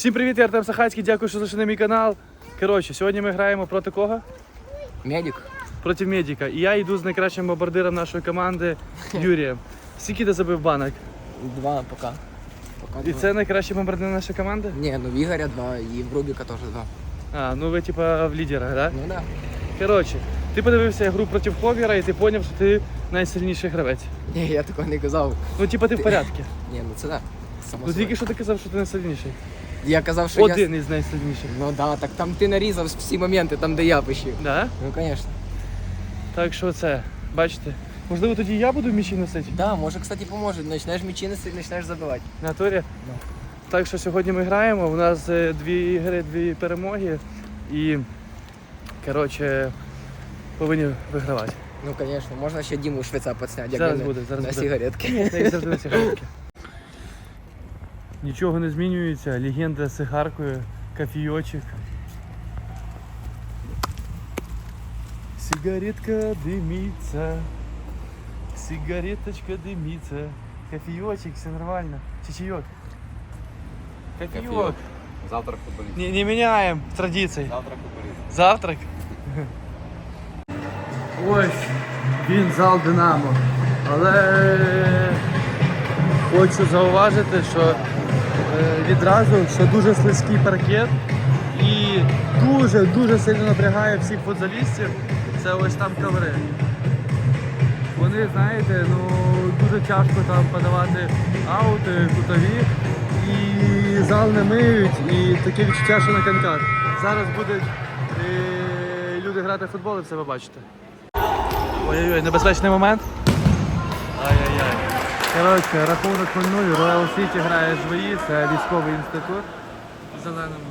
Всім привіт, я Артем Сахацький, дякую, що зайшли на мій канал. Коротше, сьогодні ми граємо проти кого? Медик. Проти Медіка. І я йду з найкращим бомбардиром нашої команди Юрієм. Скільки ти забив банок? Два пока. пока І два. це найкращий бомбардир нашої команди? Не, ну в Игоря два и в Рубика тоже два. А, ну ви типа в лідерах, так? Ну да. Коротше, ти подивився гру проти Ховіра і ти зрозумів, що ти найсильніший гравець. Не, я такого не казав. Ну, типа, ти в порядку. Не, ну це да. Само Ну собою. тільки що ти казав, що ти найсильніший. Я казав, що я... Один із найсильніших. Ну да, так там ти нарізав всі моменти, там де я пишів. Да? Ну конечно. Так що це, бачите. Можливо, тоді я буду м'ячі носити. Да, може, кстати, поможе. Начинаєш м'ячі носити, починаєш забивати. В натурі. Так що сьогодні ми граємо. У нас е, дві ігри, дві перемоги. І коротше, повинні вигравати. Ну, конечно, можна ще Діму Швеця підсняти, як Зараз буде, зараз на буде. сигаретки. Завжди на цигарки. Нічого не змінюється. Легенда з цигаркою, кофійочок. Сигаретка димиться. Сигареточка димиться. Кофійочок, все нормально. Чи чайок? Кофійок. Кофійок. Завтрак футболіст. Не, не меняем традиций. Завтрак футболіст. Завтрак. Ось він зал Динамо. Але хочу зауважити, що е, відразу що дуже слизький паркет і дуже-дуже сильно напрягає всіх футболістів. Це ось там коври. Вони, знаєте, ну дуже тяжко там подавати аути, кутові. І зал не миють, і таке відчуття, що на коньках. Зараз будуть е, люди грати в футбол і все бачите. Ой-ой-ой, небезпечний момент. Ай-яй-яй. Коротше, рахунок 0-0. Royal City грає ЖВІ, це військовий інститут. В зеленому.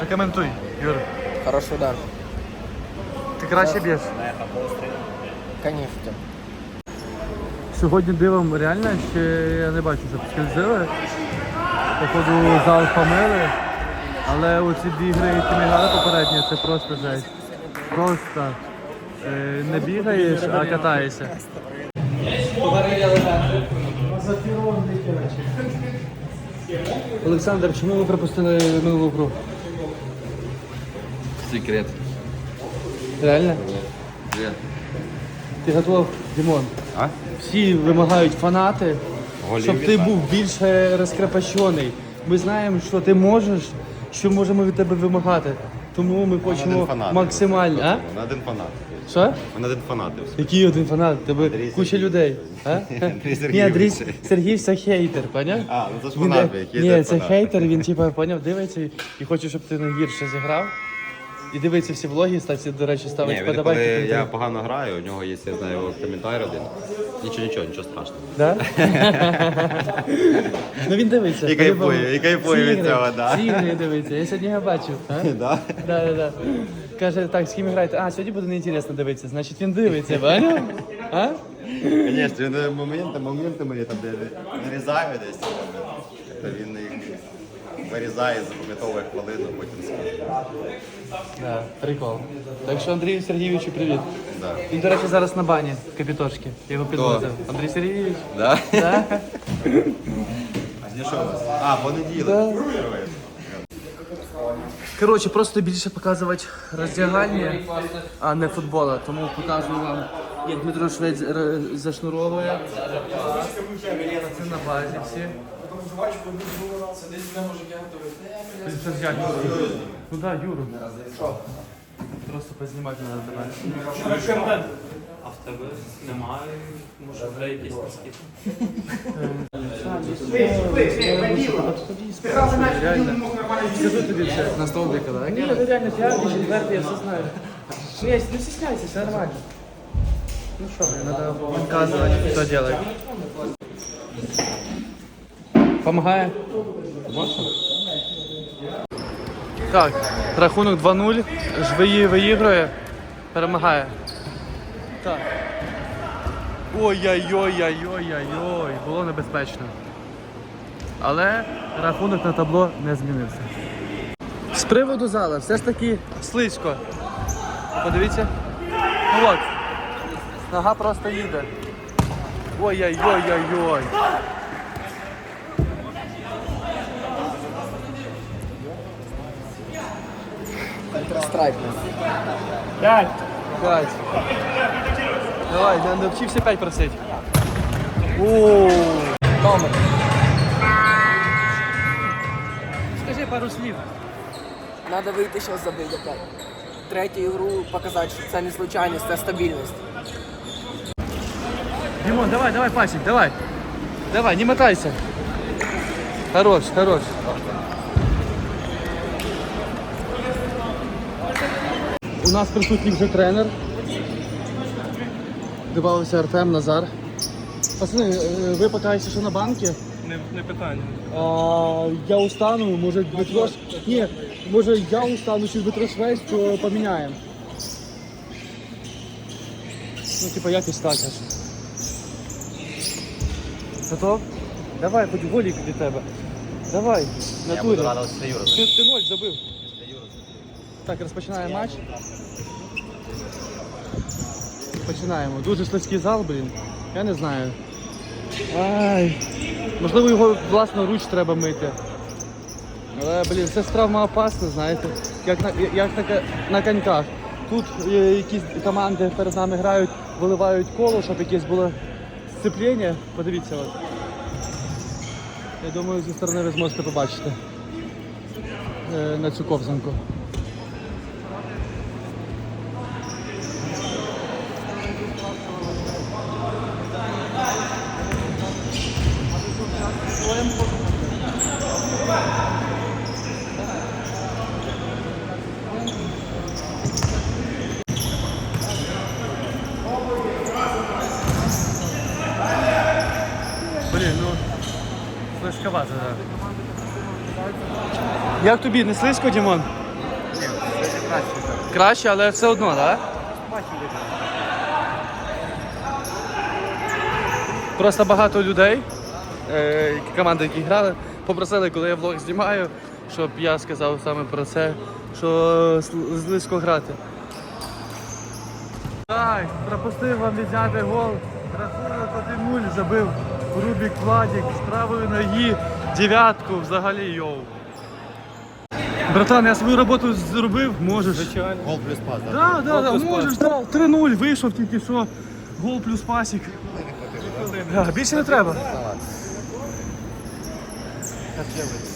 Закоментуй, Юра. Хороший удар. Ти краще б'єш. Конечно. Сьогодні дивом реально ще я не бачу, щоб скользили. Походу зал помили. Але оці дві гри, які ми грали попередні, це просто жесть. Просто е, не бігаєш, а катаєшся. Олександр, чому ви пропустили минулу гру? Секрет. Реально? Ти готов, Дімон? А? Всі вимагають фанати, Голів щоб ти був більш е, розкрепощений. Ми знаємо, що ти можеш, що можемо від тебе вимагати. Тому ми хочемо фанат. максимально. А? Один фанат. Що? Він один фанат. Який один фанат? Тебе Андрій куча Сергійович. людей. А? Андрій Ні, Андрій Сергій це хейтер, поняв? А, ну це ж Він, фанат, який Ні, це це фанат. хейтер, він типа поняв, дивиться і- і хоче, щоб ти найгірше зіграв. І дивиться всі влоги, статі, до речі, ставить Ні, він коли вподобайки. я погано граю, у нього є, я знаю, його коментар один. Нічого, нічого, нічого страшного. Да? ну він дивиться. І кайфує, і кайфує від цього, да. Всі ігри дивиться. Я сьогодні його бачив. Да? Да, да, да. Каже, так, з ким граєте? А, сьогодні буде неінтересно дивитися. Значить він дивиться, поняв? А? Звісно, він е, моменти, моменти мені там де нарізаю десь, то він вирізає, запам'ятовує хвилину, потім скаже. Да, прикол. Так що Андрію Сергійовичу привіт. Да. Він, до речі, зараз на бані Капітошки. Я його підвозив. Андрій Сергійович? Да? Да? А що у вас? А, понеділок. Да. Коротше, просто більше показувати роздягальні, а не футбола. Тому показую вам, як Дмитро Швець р- зашнуровує. Це на базі всі. Ти це взяти. Ну да, Юру. Просто познімати треба тебе. А в тебе немає, може, вже якісь такі. Скажу тобі все. На столбика, да? Ні, ну реально п'ятий, четвертий, я все знаю. Не, не стесняйся, все нормально. Ну что, мне надо показывать, что делать. Помогає? Так, рахунок 2-0. Жвиї виіграє. Перемагає. Так. Ой-ой-ой-ой-ой-ой-ой. Було небезпечно. Але рахунок на табло не змінився. З приводу зала, все ж таки слизько. Подивіться. Ну от. Нога просто їде. Ой-ой-ой-ой-ой. Страйк. П'ять. П'ять. Давай, не навчився п'ять просить. О. Номер. Скажи пару слів. Надо вийти зараз забити опять. Третю ігру показати, що це не случайність, це стабільність. Димон, давай, давай, пасик, давай. Давай, не мотайся. Хорош, хорош. У нас присутній вже тренер. Добавився Артем Назар. Пацани, е, ви питаєте, що на банки? Не, не питання. А, я устану, може Дмитро... ж- Ні, може я устану, чи Дмитро Швець, то поміняємо. Ну, типа, якось так аж. Готов? Давай, хоч голік від тебе. Давай, Я буду радуватися Юру. Ти, ти ноль забив. Так, розпочинаємо матч. Починаємо. Дуже слизький зал, блін. Я не знаю. Ай. Можливо, його власноруч треба мити. Але, блін, це травма опасна, знаєте. Як на, як на, на коньках. Тут е, якісь команди перед нами грають, виливають коло, щоб якесь було сцеплення. Подивіться. От. Я думаю, зі сторони ви зможете побачити е, на цю ковзанку. Блін, ну слизьковато, так. Як тобі, не слизько, Дімон? Краще, але все одно, так? Просто багато людей, е, які- команди, які грали, попросили, коли я влог знімаю, щоб я сказав саме про це, що сл- слизько грати. Так, пропустив вам відняти гол. Рахунок 1-0 забив Рубік Владік з правої ноги, дев'ятку взагалі йоу. Братан, я свою роботу зробив, можеш. Звичайно. Гол плюс пас, так? Да, да, да, можеш, да. 3-0 вийшов тільки що. Гол плюс пасік. Да, більше не треба.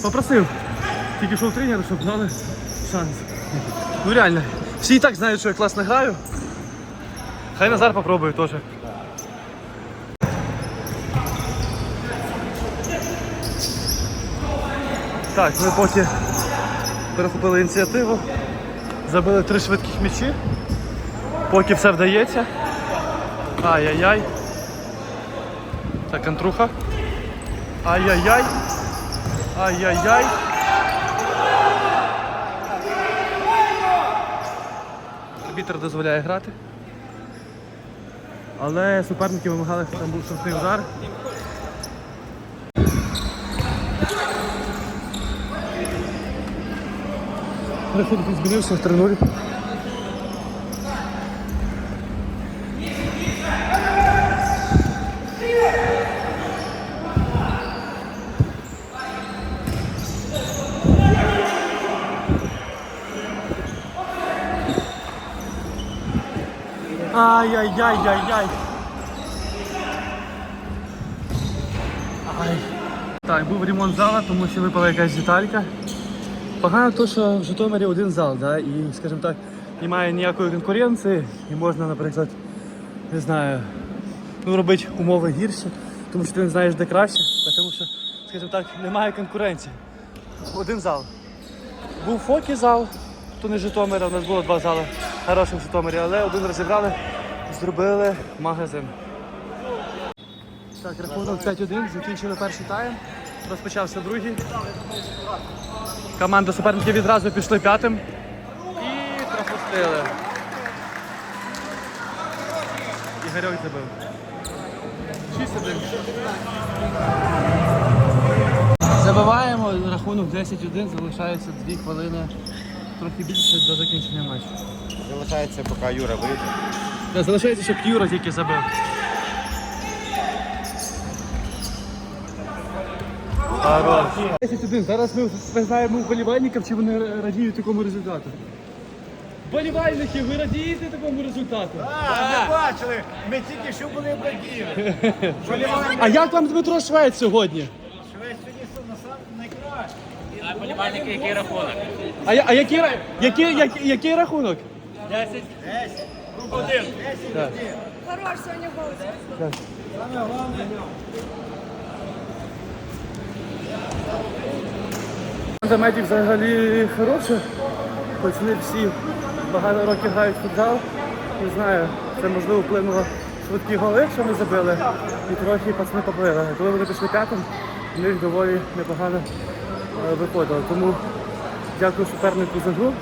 Попросив. Тільки що у тренера, щоб дали шанс. Ну реально. Всі і так знають, що я класно граю. Хай Назар попробує теж. Так, ми поки перехопили ініціативу. Забили три швидких м'ячі. Поки все вдається. Ай-яй-яй. Так, Антруха. Ай-яй-яй. Ай-яй-яй. Арбітр дозволяє грати. Але суперники вимагали, щоб там був штрафний удар. Рахунок змінився в 3-0. Ай-яй-яй-яй-яй. Ай. Так, був ремонт зала, тому що випала якась деталька. Погано то, що в Житомирі один зал, да? і, скажімо так, немає ніякої конкуренції, і можна, наприклад, не знаю, ну, робити умови гірші, тому що ти не знаєш, де краще, тому що, скажімо так, немає конкуренції. Один зал. Був фокі зал, то не Житомира, у нас було два зали хороших в Житомирі, але один розібрали, зробили магазин. Так, рахунок 5-1, закінчили перший тайм, розпочався другий. Команда суперників відразу пішли п'ятим і пропустили. Ігорьок забив. 6-1. Забиваємо, рахунок 10-1, залишається 2 хвилини, трохи більше до закінчення матчу. Залишається, поки Юра вийде. Залишається, щоб Юра тільки забив. Хорош. 10-1. Зараз ми спитаємо вболівальників, чи вони радіють такому результату. Вболівальники, ви радієте такому результату? Ми бачили, ми тільки що були братіли. А як вам Дмитро Швець сьогодні? Швець сьогодні на сам найкраще. А, я- а який, ра- який, який, який рахунок? Хорош сьогодні голос. Команда медів взагалі хороша. Пацани всі багато років грають футзал. Не знаю, це можливо вплинуло швидкі голи, що ми забили. І трохи пацани побили. Коли вони пішли п'ятим, в них доволі непогано е, виходило. Тому дякую супернику за гру.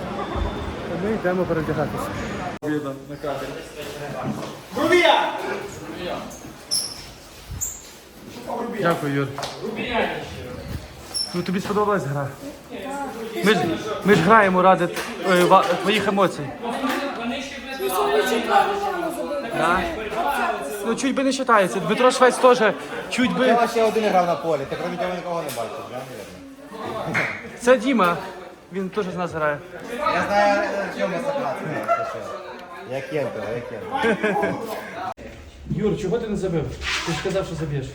Ми йдемо передягатися. Рубія! Дякую, Юр. Ну тобі сподобалась гра? Ми ж, ми ж граємо ради е, ва- твоїх емоцій. Сьогодні забили. Да? Ну чуть би не вважається. Дмитро Швець теж чуть би. Я ще один грав на полі, ти крім цього нікого не бачиш, да, мабуть? Це Діма. Він теж з нас грає. Я знаю, в чому ситуація. Я кентер, я кентер. Юр, чого ти не забив? Ти ж казав, що заб'єш.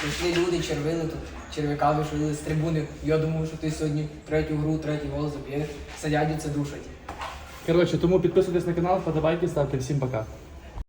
Прийшли люди, червили тут, черв'яка вийшли з трибуни. Я думаю, що ти сьогодні третю гру, третій гол заб'єш. Сидять і це душать. Коротше, тому підписуйтесь на канал, подобайки, ставте. Всім пока.